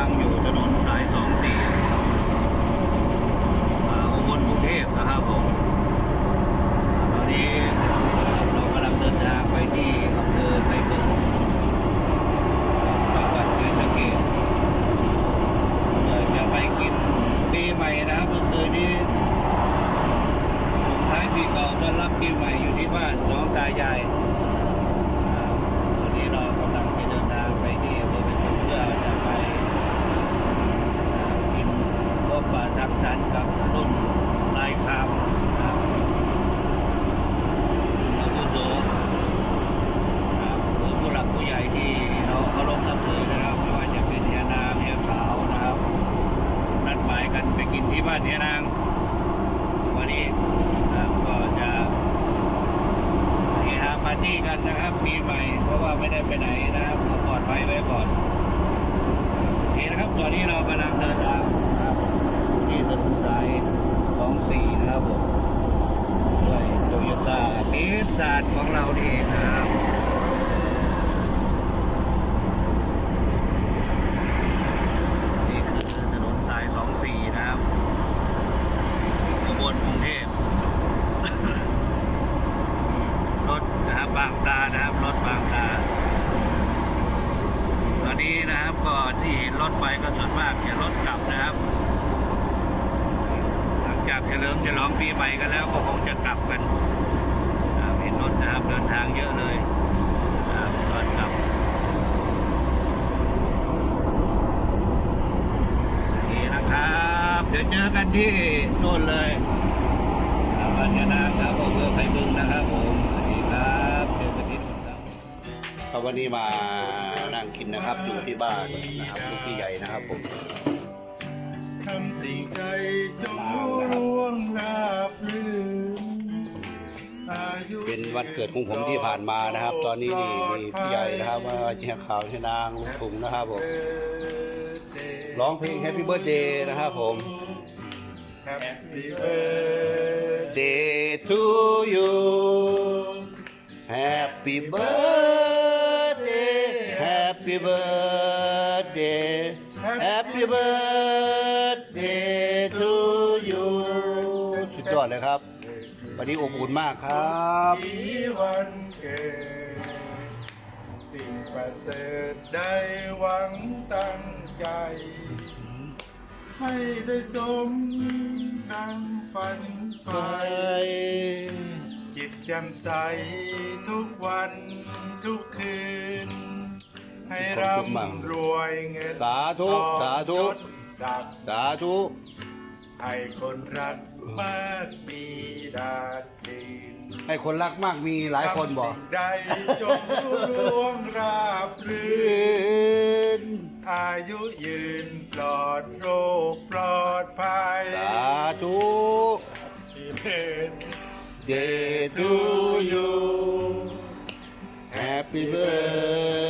างอยู่ถนนสายสองสี่อุบลกรุงเทพนะครับผมอ่าตอนนี้เรากำลังเดินทางไปที่อำเภอไทยบึงจังหวัดศรีสะเกษเพื่อจะไปกินปีใหม่นะครับเมื่อคืนนี้ส่งท้ายปีเก่าต้อนรับปีใหม่อยู่ที่บ้านสองตายาย อ่าตอนนี้เรากำลังจะเดินทางไปที่อำเภอเป็นตุเพื่อจะไปอ่ากินพบปะสังสรรค์กับรุ่นลายคำนะครับอาวุโสนะครับหรือผู้หลักผู้ใหญ่ที่เราเคารพนับถือนะครับไม่ว่าจะเป็นเฮียนางเฮียขาวนะครับ นัดหมายกันไปกิน ที่บ้านเฮียนางวันนี้นะครับก็จะเฮฮาปาร์ตี้กันนะครับปีใหม่ เพราะว่าไม่ได้ไปไหนนะครับปลอดภัยไว้ก่อนโอเคนะครับตอนนี้เรากำลังเดินทางนะครับที่ถนนสายสองสี่นะครับผมด้วยโตโยต้านิสสานของเรานี่เองนะครับนี่คือถนนสายสองสี่นะครับอุบลกรุงเทพ รถนะครั บางตานะครับ รถบางตา ตอนนี้นะครับก็ที่เห็นรถไปก็ส่วนมากจะรถกลับนะครับ หลังจากเฉลิมฉลองปีใหม่กันแล้วก็คงจะกลับกันเห็นรถนะครับเดินทางเยอะเลยนะครับรถกลับนี่นะครับ เดี๋ยวเจอกันที่โน่นเลยครับวันยนะครับอำเภอไผ่บึงนะครับผม ครับวันนี้มานั่งกินนะครับอยู่ที่บ้านนะครับลูกพี่ใหญ่นะครับผมทำสิ่งใจจงร่วงราบลื่นอายุเป็นวันเกิดของผมที่ผ่านมานะครับ ตอนนี้นี่มีพี่ใหญ่นะครับว่าเชียข่าวเชียนางลุงถุงนะครับผมร้องเพลง Happy Birthday นะครับผมแฮปปี้เบิร์ด Day to you Happy birthday Happy birthday Happy birthday to you สุดยอดเลยครับ วันนี้อบอุ่นมากครับที่วันเกิดสิ่งประเสริฐได้หวังตั้งใจ ให้ได้สมดังฝันไฟจิตแจ่มใสทุกวันทุกคืน ให้ร่ำรวยเงินสาธุทองสาธุยศศักดิ์สาธุ ให้คนรักมากมีดาดดินให้คนรักมากมีหลายคนบอกทำสิ่งใดจงร่วงราบรื่น อายุยืนปลอดโรคปลอดภัยสาธุที่เดิน Day to you Happy birthday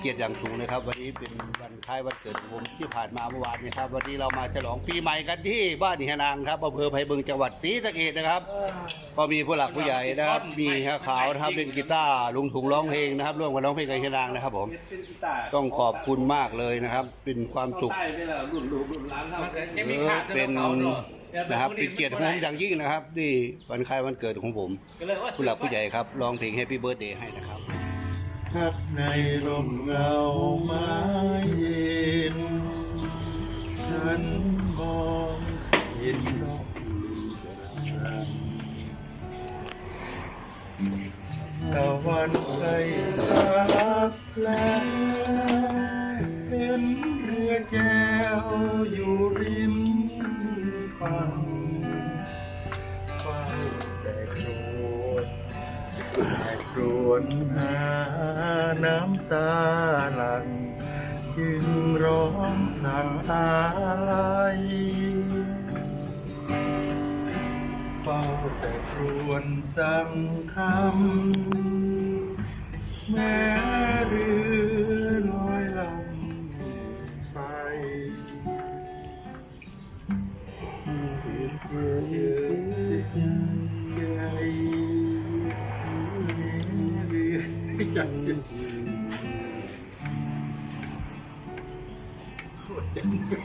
เกียรติอย่างสูงเลยครับ วันนี้เป็นวันคล้ายวันเกิดของผมที่ผ่านมาเมื่อวานนี้ครับ วันนี้เรามาฉลองปีใหม่กันที่บ้านหินางครับอำเภอไผ่บึงจังหวัดศรีสะเกษนะครับ ก็มีผู้หลักผู้ใหญ่นะครับ มีฮะขาวนะครับเล่นกีตาร์ลุงถุงร้องเพลงนะครับ ร่วมกันร้องเพลงกับหินางนะครับ ผมต้องขอบคุณมากเลยนะครับ เป็นความสุขหรับเอเป็นนะครับเป็นเกียรติของผมอย่างยิ่งนะครับที่วันคล้ายวันเกิดของผม ผู้หลักผู้ใหญ่ครับร้องเพลง Happy Birthday ให้นะครับ พักในร่มเงาไม้เย็น ฉันมองเห็นนกตะวันใสสาบแลเป็นเรือแก้วอยู่ริมฝั่งเฝ้าแต่โครวญแต่คร วนหาน้ำตาหลังจึงร้องสั่งอะไรเฝ้าแต่ครวนสั่งคำแม่เรือ จังโคตรจังลื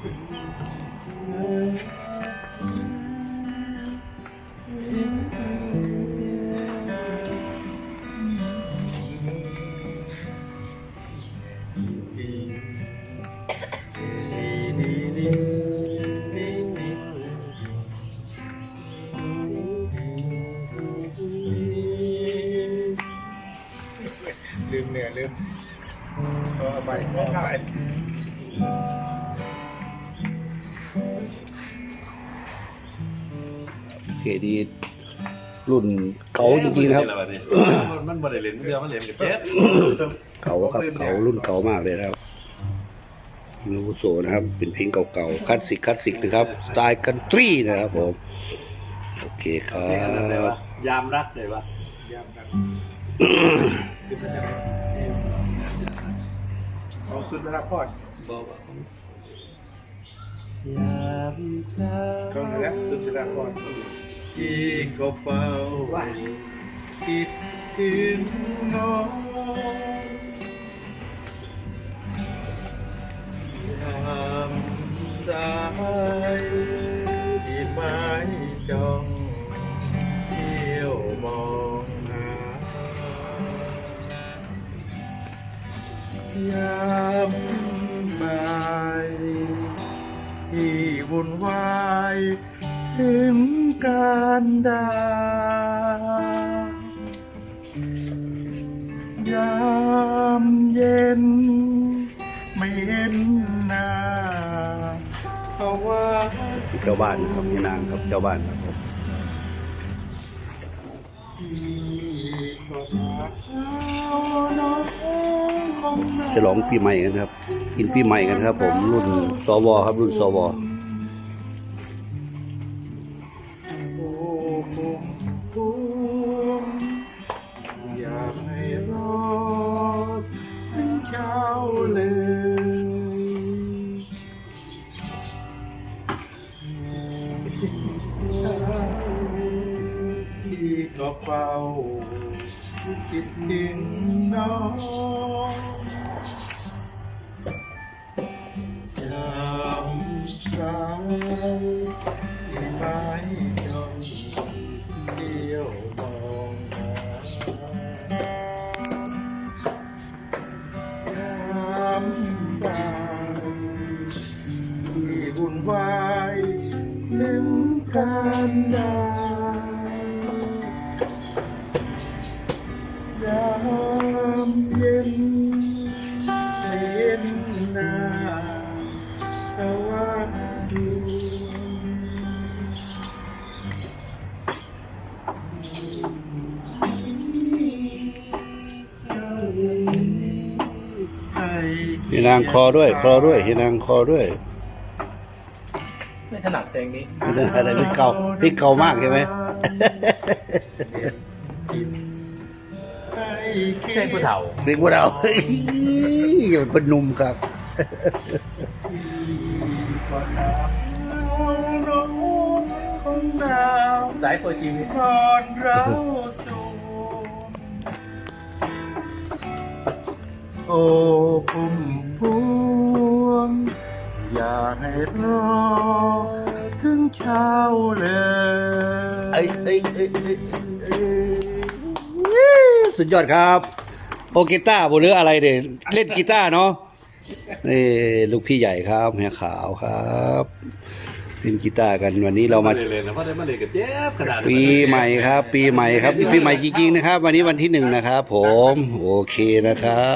เพจนี้รุ่นเก่าจริงๆนะครับ มันบ่ได้เล่นเรือมันเล่นกับเจ็บเก่าครับเก่ารุ่นเก่ามากเลยนะครับอินโนโซนะครับ เป็นเพลงเก่าๆคลาสสิกคลาสสิกนะครับ สไตล์คันทรีนะครับผม โอเคครับยามรักเลยว่ายามกันเอาสุดเวลาพอดบอกว่าเข้ามาแล้วสุดเวลาพอด อีกก็เฝ้าคิดถึงน้องยามสายที่ไม้จ้องเที่ยวมองหายามบ่ายที่วุ่นวายถึง การดายามเย็น ไม่เห็นหน้าเพราะว่าเจ้าบ้านครับพี่นางครับเจ้าบ้านครับผมจะร้องปีใหม่กันครับ กินปีใหม่กันครับ ผมรุ่นสวครับรุ่นสว โอ้ผมภูมิอยากให้รอถึงเช้าเลยที่ก็เฝ้าคิดถึงน้อง การดายามเย็นเย็นนาต่ว่าอยู่พี่นางคอด้วย คอด้วยพี่นางคอด้วย ถนัดเพลงนี้อะไรพี่เก่าพี่เก่ามากใช่ไหมเพลงผู้เฒ่าเพลงพวกเราอย่าเป็นคนหนุ่มครับสายโปรชีวิตนอนเราสูงโอ้พุ่มพวง อยากให้รอถึง เช้าเลยเอ้ยเอ้ยเอ้ยเอ้ยเอ้ยสุดยอดครับ โอกีตาร์บหรืออะไรเด็เล่นกีตาร์เนาะนี่ลูกพี่ใหญ่ครับแม่ขาวครับ เล่นกีตาร์กันวันนี้เรามาไได้เล่นนะเพราะได้มาเล่นกับเจ็บขนาดนั้นปีใหม่ครับ ปีใหม่ครับปีใหม่จริงๆนะครับ วันนี้วันที่หนึ่งนะครับผมโอเคนะครั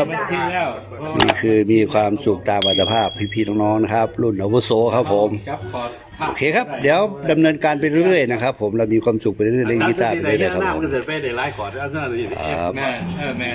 บมันชินแล้วเพราะว่านี่คือมีความสุขตามอัตภาพพี่ๆน้องๆนะครับ รุ่นอาวุโสครับผมจับคอร์ดโอเคครับ เดี๋ยวดำเนินการไปเรื่อยๆนะครับผมเรามีความสุขไปเรื่อยๆเล่นกีตาร์ไปเรื่อยๆครับหน้าผมันมก็เสร็จไปในไลฟ์คอร์ดแล้วนั่นนี่ครับแม่เออแม่